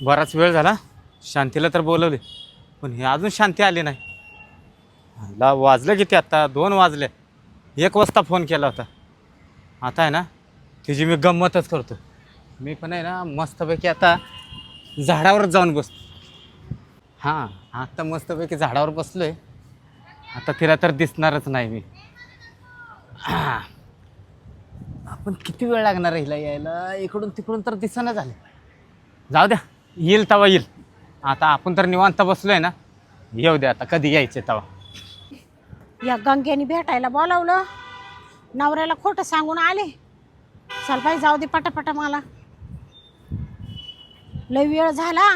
बराच वेळ झाला. शांतीला तर बोलवले पण हे अजून शांती आली नाही. ला वाजलं किती आत्ता दोन वाजले. एक वाजता फोन केला होता. आता आहे ना तिची मी गंमतच करतो. मी पण आहे ना मस्तपैकी आता झाडावर जाऊन बसतो. हां आत्ता मस्तपैकी झाडावर बसलो आहे आता तिला तर दिसणारच नाही मी. हां आपण किती वेळ लागणार हिला यायला? इकडून तिकडून तर दिसणं झालं. जाऊ द्या. येईल तवा येईल. आता आपण तर निवांत बसलोय ना. येऊ दे आता कधी यायचे तवा. या गंगेने भेटायला बोलावलं. नवऱ्याला खोटं सांगून आले. चल बाई जाऊ दे पटापटा मला. लय वेळ झाला.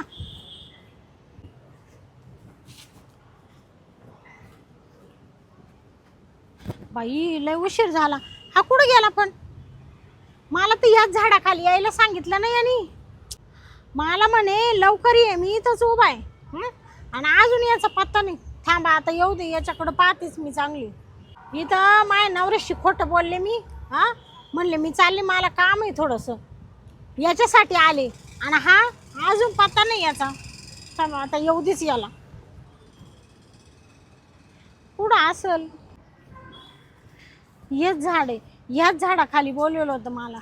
बाई लय उशीर झाला. हा कुठं गेला पण? मला तर याच झाडाखाली यायला सांगितलं नाही आणि मला म्हणे लवकर ये मी इथंच उभा आहे. हं? आणि अजून याचा पत्ता नाही. थांबा आता येऊ दे याच्याकडं पाहतेच मी चांगली. इथं माय नवऱ्याशी खोटं बोलले मी हा? म्हणले मी चालले मला काम आहे थोडंसं. याच्यासाठी आले. आणि हा अजून पत्ता नाही याचा. थांबा आता येऊ देच याला. कुठं असल? हेच झाड आहे. ह्याच झाडाखाली बोलवलं होतं मला.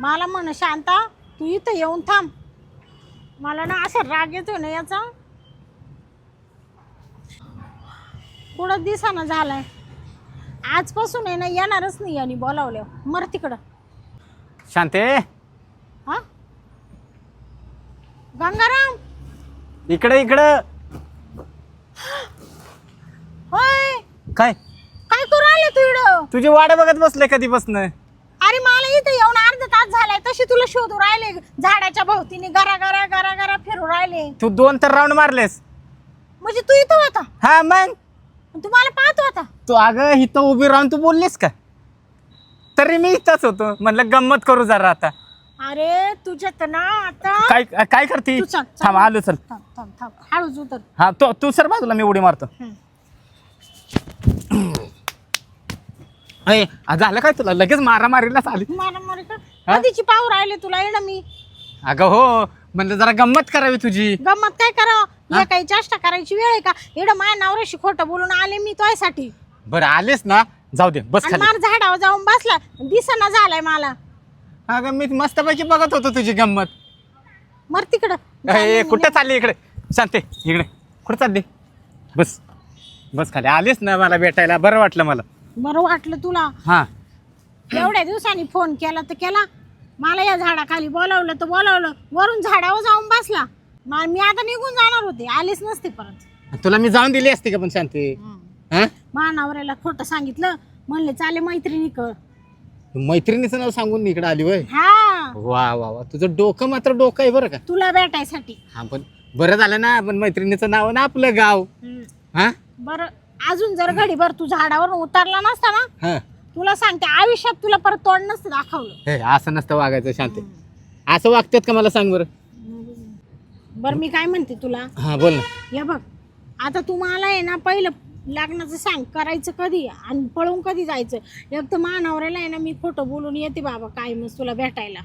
मला म्हण शांता तू इथं येऊन थांब. मला ना असं राग येतो ना याचा. कुठं दिसाना झालाय. आजपासून आहे ना येणारच नाही यांनी बोलावलं मर तिकडं. शांते. हा? गंगाराम. इकडे इकडं. होय. काय? काय करू राहिले तू इकडं? तुझी वाट बघत बसले कधीपासून? अरे मला इथं येऊन तशी तुला शोधू राहिले? झाडाच्या भोवतीने गरा गरा गरा गरा फिरू राहिले. तू दोन तर राऊंड मारलेस. म्हणजे तू इथं होता? हा मग? तू मला पाहत होता? तू अगं इथं उभी राहून तू बोललीस का? तरी मी इथंच होतो. म्हणलं गंमत करू जरा आता. अरे तुझ्यात ना आता काय काय करते? तू चल, चल. थांब आलो चल. थांब थांब थांब. हळूच उतर. हा तो तू सर बाजूला मी उडी मारतो. झालं काय तुला? लगेच मारामारीलाच आली. मारा मारी कर हा? कधीची पाहू राहिले तुला? येणं मी. अगं हो म्हणलं जरा गंमत करावी तुझी. गंमत काय करावं? या काही चेष्टा करायची वेळ आहे का? इकडं माझ्या नवऱ्याशी खोटं बोलून आले मी तुझ्यासाठी. बरं आलेस ना? जाऊ दे बस आणि खाली. मार झाडावर जाऊन बसला. दिसना झालाय मला. अगं मी मस्तपैकी बघत होतो तुझी गंमत. मर तिकडं. कुठं चालली इकडे? शांते इकडे. कुठं चालली? बस. बस खाली. आलीस ना मला भेटायला? बरं वाटलं मला. बरं वाटलं तुला. हा. एवढ्या दिवसांनी फोन केला तर केला. मला या झाडाखाली बोलावलं तर बोलावलं. वरून झाडावर जाऊन बसला. मा- मी आता निघून जाणार होते. आलीच नसते परत. तुला मी जाऊन दिली असती का पण शांती? हा. महानवऱ्याला खोटं सांगितलं. म्हणले चाले मैत्रिणी कर मैत्रिणीचं नाव सांगून इकडे आली वय हा. वा वा वा. तुझं डोकं मात्र डोकं आहे बरं का? तुला भेटायसाठी. हा पण बरं झालं ना पण मैत्रिणीचं नाव ना आपलं गाव. हा. बरं अजून जर घडीभर तू झाडावर उतरला नसता ना हा. तुला सांगते आयुष्यात तुला परत तोड नसतं दाखवलं. हे असं नसतं वागायचं शांती असं वागतात का मला सांग बरं? बरं मी काय म्हणते तुला? हा बोल ना. हे बघ आता तू मला आहे ना पहिलं लग्नाचं सांग करायचं कधी आणि पळून कधी जायचं? एक तर मानवऱ्याला आहे ना मी खोटं बोलून येते बाबा काय मग तुला भेटायला.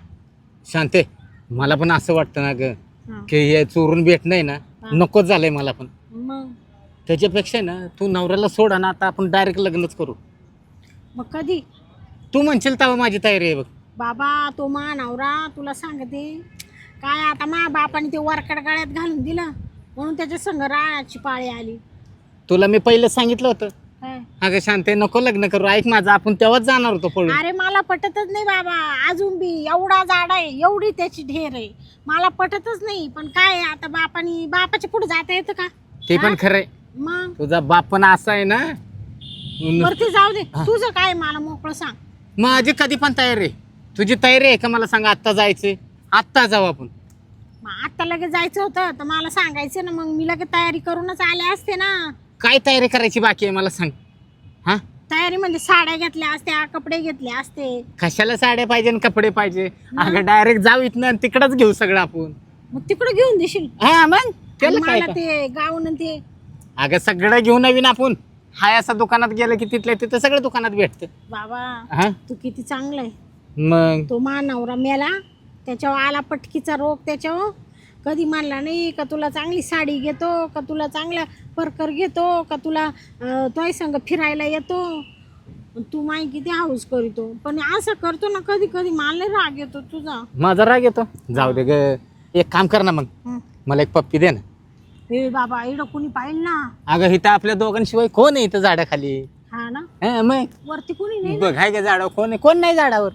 शांते मला पण असं वाटतं ना ग हा. की हे चोरून भेट नाही ना. नकोच झालंय मला पण. मग? त्याच्यापेक्षा ना तू नवऱ्याला सोडा ना आता आपण डायरेक्ट लग्नच करू. मग कधी? तू म्हणशील तेव्हा माझी तयारी आहे बघ. बाबा तो मानवरा तुला सांगते. काय आता मा बापाने ते वरकड गाळ्यात घालून दिलं म्हणून त्याच्या संग राळाची पाळी आली. तुला मी पहिलं सांगितलं होतं. काय? अगं शांते नको लग्न करू. ऐक माझं आपण तेव्हाच जाणार होतो पळून. अरे मला पटतच नाही बाबा. अजून बी एवढा जाड आहे एवढी त्याची ढेर आहे. मला पटतच नाही पण काय आता बापानी बापाच्या पुढे जाता येतं का? ते पण खरंय मग? तुझा बाप पण असा आहे ना वरती जाऊ दे. तुझं काय मला मोकळं सांग. माझी कधी पण तयारी आहे. तुझी तयारी आहे का मला सांग आत्ता जायचे आत्ता जाऊ आपण. मग आता लगेच जायचं होतं तर मला सांगायचं ना मग मी लगेच तयारी करूनच आले असते ना. काय तयारी करायची बाकी आहे मला सांग. हा? तयारी म्हणजे साड्या घेतल्या असत्या कपडे घेतले असते. कशाला साड्या पाहिजे आणि कपडे पाहिजे? अगं डायरेक्ट जाऊ इथनं आणि तिकडच घेऊ सगळं आपण. मग तिकडे घेऊन देशील. हा मग? त्याला आणि काय मला का? ते गाऊन आणि ते अगं सगळं घेऊन नवीन आपण. हाय असं दुकानात गेलं की तिथल्या तिथं सगळं दुकानात भेटतं. बाबा हा? तू किती चांगला आहे. मग? तो मा नवरा मेला त्याच्यावर आला पटकीचा रोग त्याच्यावर. कधी म्हणला नाही का तुला चांगली साडी घेतो का तुला चांगला परकर घेतो का तुला तोय संग फिरायला येतो? तू माही किती हाऊस करीतो. पण असं करतो ना कधी कधी मला राग येतो तुझा. माझा राग येतो. जाऊ दे ग. एक काम कर ना मग. हं. मला एक पप्पी दे ना. ए बाबा इकडं कुणी पाहिलं ना? अगं इथं आपल्या दोघांशिवाय कोण आहे इथं झाडाखाली? हा ना? हं, मग? वरती कुणी नाही बघ हाय का झाडावर? कोण आहे? कोण नाही झाडावर?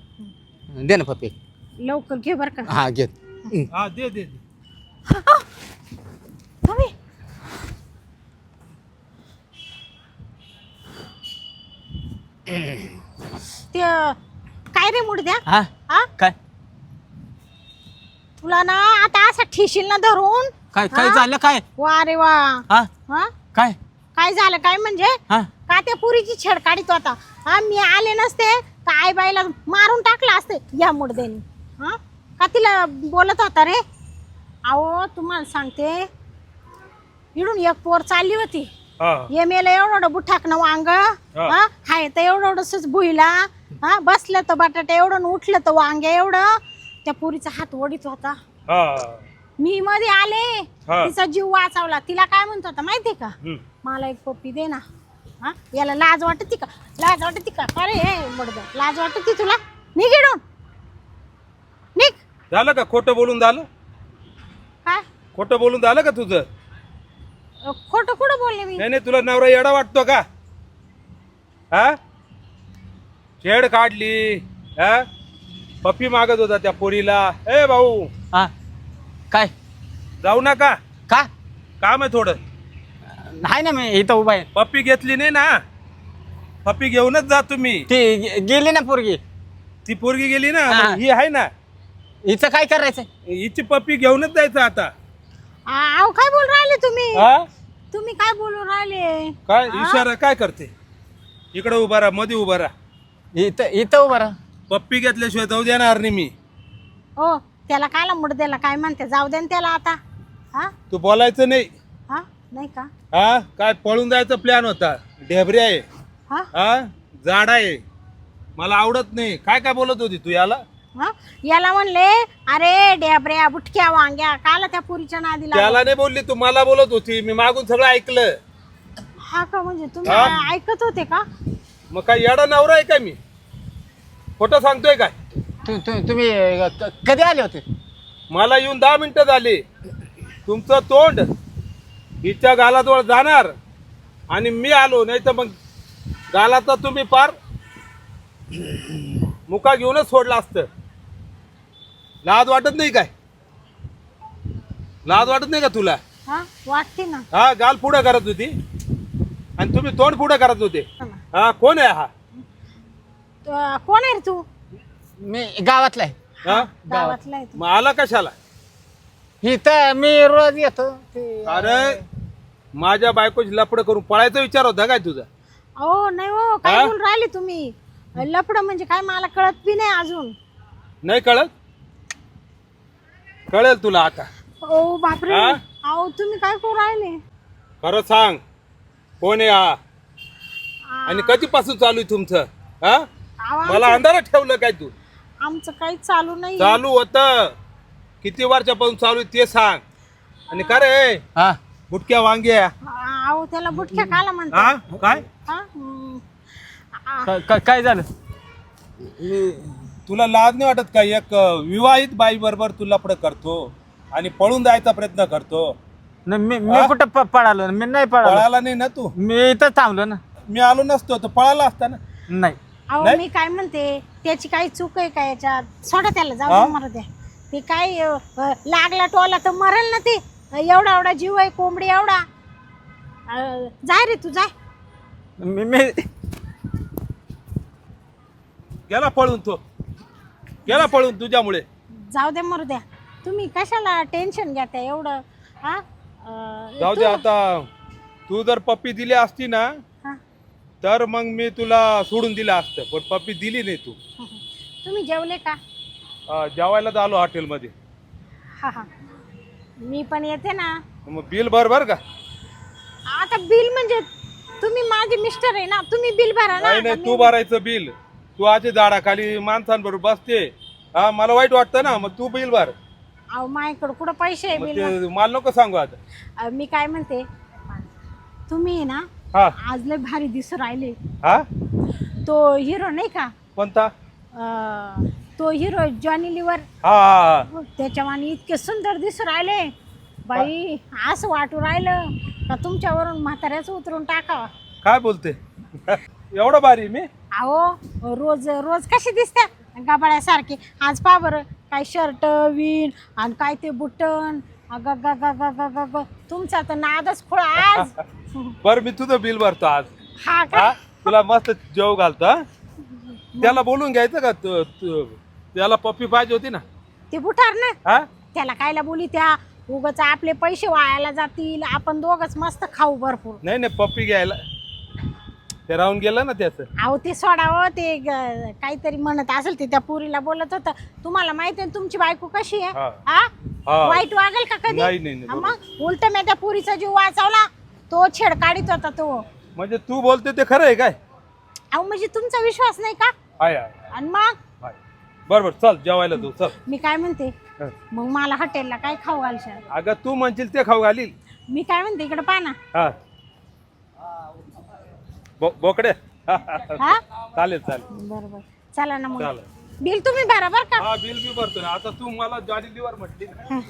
दे ना पप्पी. लवकर घे बर का. हा घेत हा दे दे दे. ते काय रे मुडद्या? हा? हा? काय? तुला ना आता असं ठेशील ना धरून. काय काय हा? झालं काय? वा रे वा. हा? हा? काय? काय झालं काय म्हणजे? हा? का त्या पुरीची छेड काढित होता हा मी आले नसते का आई बाईला मारून टाकलं असते या मुडद्यानी हा? का तिला बोलत होता रे? अहो तुम्हाला सांगते. इडून एक पोर चालली होती. हा. एम एला एवढं एवढं बुठाकणं वांग. हा. हाय तर एवढं एवढंच भुईला. हा? बसलं तर बटाटा एवढं उठलं तर वांग एवढं. त्या पुरीचा हात ओढीत होता. हा. मी मध्ये आले. हा. तिचा जीव वाचवला. तिला काय म्हणत होता माहितीये का? हम्म. मला एक पप्पी दे ना. हा? याला लाज वाटते का? लाज वाटते का? अरे हे बडबड. लाज वाटते तुला? निघ इडून. निघ. झालं का? खोटं बोलून झालं? काय खोटं बोलून झालं का तुझं? अ, खोटं कुठं बोलले मी? नाही नाही तुला नवरा येडा वाटतो का? हा? छेड काढली. हा? पप्पी मागत होता त्या पोरीला. ए भाऊ. हा. काय? जाऊ नका. का? काम आहे थोडं. नाही ना मी इथं उभा आहे. पप्पी घेतली नाही ना. पप्पी घेऊनच जा तुम्ही. ती गे- गेली ना पोरगी. ती पोरगी गेली ना? हा. मग ही आहे ना. हिचं काय करायचं हिची पप्पी घेऊनच जायचं आता. अहो काय बोल राहिले तुम्ही? हा? तुम्ही काय बोलून राहिले? काय? इशारा काय करते? इकडे उभा राहा मध्ये उभा राहा. इथं इथं उभा राहा. पप्पी घेतल्याशिवाय जाऊ देणार नाही मी. हो त्याला कायला मुडद्याला काय म्हणते? जाऊ दे ना त्याला आता. हा? तू बोलायचं नाही. हा? नाही का? हा? काय पळून जायचा प्लॅन होता? ढेबरी आहे. हा? हा? जाड आहे. मला आवडत नाही. काय काय बोलत होती तू याला? हा? याला म्हणले अरे डेबऱ्या बुटक्या वांग्या काला त्या पुरीच्या नादीला त्याला नाही बोलली तू. मला बोलत होती. मी मागून सगळं ऐकलं. हा का? म्हणजे तुम्ही हा? ऐकत होते का? मग काय येडा नवरा आहे का मी? खोटं सांगतोय काय? तू तू तुम्ही अ, क- कधी आले होते? मला येऊन दहा मिनिटं झाली. तुमचं तोंड हिच्या गालाजवळ जाणार आणि मी आलो नाही तर मग गालाचा तुम्ही पार मुका घेऊनच सोडला असतं. लाज वाटत नाही काय? लाज वाटत नाही का तुला? हा वाटते ना. हा गाल पुढं करत होती. आणि तुम्ही तोंड पुढं करत होते. हा कोण आहे हा? तो- कोण आहे रे तू? मी गावातला आहे. हा? गावातला आहे तू. मग आला कशाला? इथं मी रोज येतो. ते- अरे माझ्या बायकोची लपड करून पळायचा विचार होता काय तुझा? हो नाही हो काय हा? बोल राहिले तुम्ही? लपड म्हणजे काय मला कळत बी नाही अजून. नाही कळत? कळेल तुला आता. ओ बापरे. हा? अहो तुम्ही काय करू राहिले? खरं सांग कोण आहे हा? आणि कधीपासून चालू आहे तुमचं? हा? अहो, मला अंधारात ठेवलं काय तू? आमचं काही चालू नाही चालू होत. किती वर्षापासून चालू आहे ते सांग. आणि का रे हा. बुटक्या वांग्या. अहो त्याला बुटक्या हा म्हणतात. काय? हा? हम्म. आ, क- क- काय झालं? तुला लाज नाही वाटत का? एक विवाहित बाई बरोबर तू लपड करतो आणि पळून जायचा प्रयत्न करतो. नाही, मी मी हा? कुठं प- पळालो? मी नाही पळालो. पळाला नाही ना तू? मी इथं थांबलो ना. मी आलो नसतो तर पळाला असता ना? नाही. अहो नाही? मी काय म्हणते त्याची काही चूक आहे का याच्यात? सोडा त्याला जाऊ? दे मरू द्या ते काय अ, लागला टोला तर मरेल ना ते. एवढा एवढा जीव आहे कोंबडी एवढा. अ, जाय रे तू जाय. मी मी. गेला पळून तो. गेला पळून तुझ्यामुळे. जाऊ दे मरू द्या. तुम्ही कशाला टेन्शन घ्या त्या एवढं हा? अ, जाऊ दे तू- आता. तू जर पप्पी दिली असती ना. तर मग मी तुला सोडून दिलं असतं पण पप्पी दिली नाही तू. तुम्ही जेवले का? अं, जेवायला आलो हॉटेलमध्ये. हा हा. मी पण येते ना. मग बिल भर बर का? आता बिल म्हणजे तुम्ही माझे मिस्टर आहे ना तुम्ही बिल भरा ना. नाही नाही आता तू मी- भरायचं बिल. तू आजी झाडाखाली माणसांबरोबर बसते. हा मला वाईट वाटतं ना मग तू बिल भर. अहो माझ्याकडे कुठं पैसे आहे मग बिल ते मला नको सांगू आता. मी काय म्हणते तुम्ही आहे ना हा. आज लय भारी दिसू राहिले. हा? तो हिरो नाही का? कोणता? अं, तो हिरो जॉनी लिव्हर हा हा हा. त्याच्यावानी इतके सुंदर दिसू राहिले. बाई असं वाटू राहिलं का तुमच्यावरून म्हाताऱ्याच उतरून टाकावा? काय बोलते? एवढं भारी मी? अहो रोज रोज कशी दिसते? गाबाळ्यासारखे. आज पा बरं काय शर्ट विन आणि काय ते बुटन अग. तुमचा तर नादच खोळा आज. बरं मी तुझं बिल भरतो आज. हा का? हा? तुला मस्त जेव घालतो हा? त्याला बोलून घ्यायचं का? तू- तू- त्याला पप्पी पाहिजे होती ना. ते बुटार ना. हा? त्याला कायला बोली त्या? उगाच आपले पैसे वायाला जातील आपण दोघच मस्त खाऊ भरपूर. नाही नाही पप्पी घ्यायला. ते राहून गेलं ना त्याचं. अहो ते सोडावं ते ग- काहीतरी म्हणत असेल ते त्या पुरीला बोलत होतं. तुम्हाला माहिती आहे तुमची बायको कशी आहे? हा. हा? हा. वाईट वागेल का कधी? नाही, नाही, नाही, हा मग? उलट मी त्या पुरीचा जीव वाचवला. तो छेड काढीत होता तो. म्हणजे तू बोलते ते खरं आहे काय? अहो म्हणजे तुमचा विश्वास नाही का? आणि मग? आहे. बरं बरं चल जेवायला तू चल. मी काय म्हणते? हा. मग मला हॉटेलला काय खाऊ घालशाल? अगं तू म्हणशील ते खाऊ घालील. मी काय म्हणते इकडे पहा ना. हा. बो- बोकडे. हा. चालेल चालेल. बरोबर चला ना मग. चालेल. बिल तुम्ही भरा बर का? हा बिल बी भरतो ना. आता तू मला गाडी लिव्हर म्हटली ना. हा.